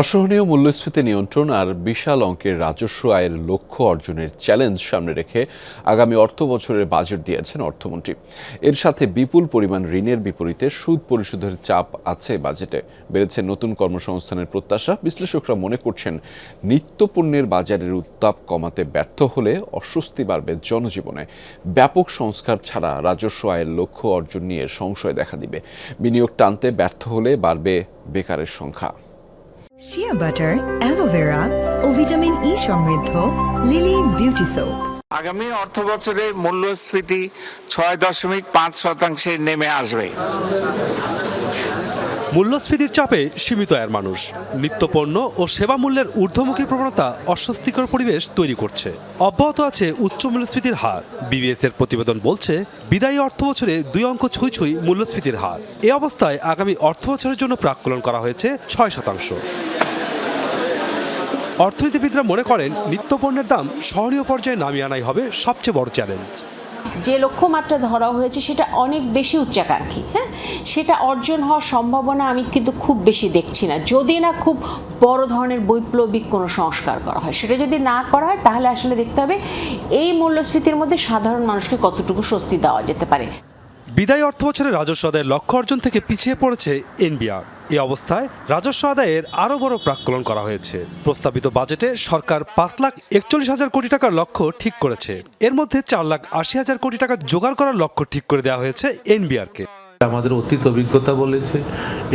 অসহনীয় মূল্যস্ফীতি নিয়ন্ত্রণ আর বিশাল অঙ্কের রাজস্ব আয়ের লক্ষ্য অর্জনের চ্যালেঞ্জ সামনে রেখে আগামী অর্থ বছরের বাজেট দিয়েছেন অর্থমন্ত্রী। এর সাথে বিপুল পরিমাণ ঋণের বিপরীতে সুদ পরিশোধের চাপ আছে বাজেটে বেড়েছে নতুন কর্মসংস্থানের প্রত্যাশা। বিশ্লেষকরা মনে করছেন নিত্যপণ্যের বাজারের উত্তাপ কমাতে ব্যর্থ হলে অস্বস্তি বাড়বে জনজীবনে। ব্যাপক সংস্কার ছাড়া রাজস্ব আয়ের লক্ষ্য অর্জন নিয়ে সংশয় দেখা দিবে। বিনিয়োগ টানতে ব্যর্থ হলে বাড়বে বেকারের সংখ্যা। শিয়া বাটার অ্যালোভেরা ও ভিটামিন ই সমৃদ্ধ লিলি বিউটি সোপ আগামী অর্থ বছরে মূল্যস্ফীতি ছয় দশমিক পাঁচ শতাংশে নেমে আসবে। মূল্যস্ফীতির চাপে সীমিত আয়ের মানুষ। নিত্যপণ্য ও সেবা মূল্যের ঊর্ধ্বমুখী প্রবণতা অস্বস্তিকর পরিবেশ তৈরি করছে। অব্যাহত আছে উচ্চ মূল্যস্ফীতির হার। বিবিএস এর প্রতিবেদন বলছে বিদায়ী অর্থ বছরে দুই অঙ্ক ছুঁই ছুঁই মূল্যস্ফীতির হার। এ অবস্থায় আগামী অর্থ বছরের জন্য প্রাক্কলন করা হয়েছে ছয় শতাংশ। অর্থনীতিবিদরা মনে করেন নিত্যপণ্যের দাম সহনীয় পর্যায়ে নামিয়ে আনাই হবে সবচেয়ে বড় চ্যালেঞ্জ যে লক্ষ্যমাত্রা ধরা হয়েছে সেটা অনেক বেশি উচ্চাকাঙ্ক্ষী হ্যাঁ? সেটা অর্জন হওয়ার সম্ভাবনা আমি কিন্তু খুব বেশি দেখছি না। যদি না খুব বড় ধরনের বৈপ্লবিক কোনো সংস্কার করা হয় সেটা যদি না করা হয় তাহলে আসলে দেখতে হবে এই মূল্যস্ফীতির মধ্যে সাধারণ মানুষকে কতটুকু স্বস্তি দেওয়া যেতে পারে। বিদায়ী অর্থ বছরের রাজস্ব আদায়ের লক্ষ্য অর্জন থেকে পিছিয়ে পড়েছে এনবিআর। এই অবস্থায় রাজস্ব আদায়ের আরও বড় প্রাক্কলন করা হয়েছে। প্রস্তাবিত বাজেটে সরকার পাঁচ লাখ একচল্লিশ হাজার কোটি টাকার লক্ষ্য ঠিক করেছে। এর মধ্যে চার লাখ আশি হাজার কোটি টাকা জোগাড় করার লক্ষ্য ঠিক করে দেওয়া হয়েছে এনবিআরকে। আমাদের অতীত অভিজ্ঞতা বলেছে,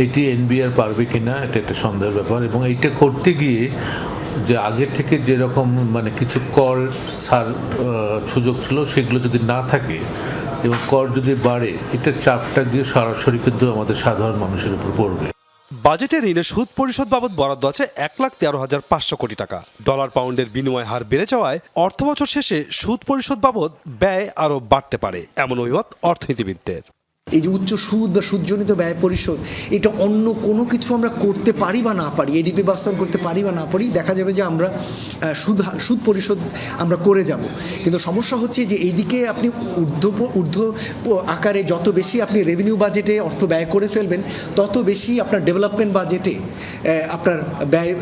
এটি এনবিআর পারবে কিনা এটা একটা সন্দেহের ব্যাপার এবং এইটা করতে গিয়ে যে আগে থেকে যেরকম মানে কিছু কর সার সুযোগ ছিল, সেগুলো যদি না থাকে এবং কর যদি বাড়ে এটার চাপটা গিয়ে সরাসরি কিন্তু আমাদের সাধারণ মানুষের উপর পড়বে। বাজেটে ঋণের সুদ পরিশোধ বাবদ বরাদ্দ আছে এক লাখ তেরো হাজার পাঁচশো কোটি টাকা। ডলার পাউন্ডের বিনিময় হার বেড়ে যাওয়ায় অর্থ বছর শেষে সুদ পরিশোধ বাবদ ব্যয় আরও বাড়তে পারে, এমন অভিমত অর্থনীতিবিদদের। এই যে উচ্চ সুদ বা সুদজনিত ব্যয় পরিশোধ, এটা অন্য কোনো কিছু আমরা করতে পারি বা না পারি এডিপি বাস্তবায়ন করতে পারি বা না পারি, দেখা যাবে যে আমরা সুদ সুদ পরিশোধ আমরা করে যাব। কিন্তু সমস্যা হচ্ছে যে এইদিকে আপনি ঊর্ধ্ব ঊর্ধ্ব আকারে যত বেশি আপনি রেভিনিউ বাজেটে অর্থ ব্যয় করে ফেলবেন, তত বেশি আপনার ডেভেলপমেন্ট বাজেটে আপনার ব্যয়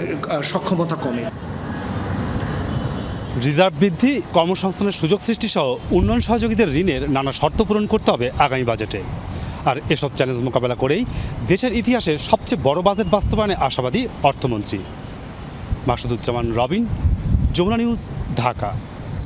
সক্ষমতা কমে। রিজার্ভ বৃদ্ধি, কর্মসংস্থানের সুযোগ সৃষ্টি সহ উন্নয়ন সহযোগীদের ঋণের নানা শর্ত পূরণ করতে হবে আগামী বাজেটে আর এসব চ্যালেঞ্জ মোকাবেলা করেই দেশের ইতিহাসে সবচেয়ে বড় বাজেট বাস্তবায়নে আশাবাদী অর্থমন্ত্রী। মাসুদুজ্জামান রবিন, যমুনা নিউজ, ঢাকা।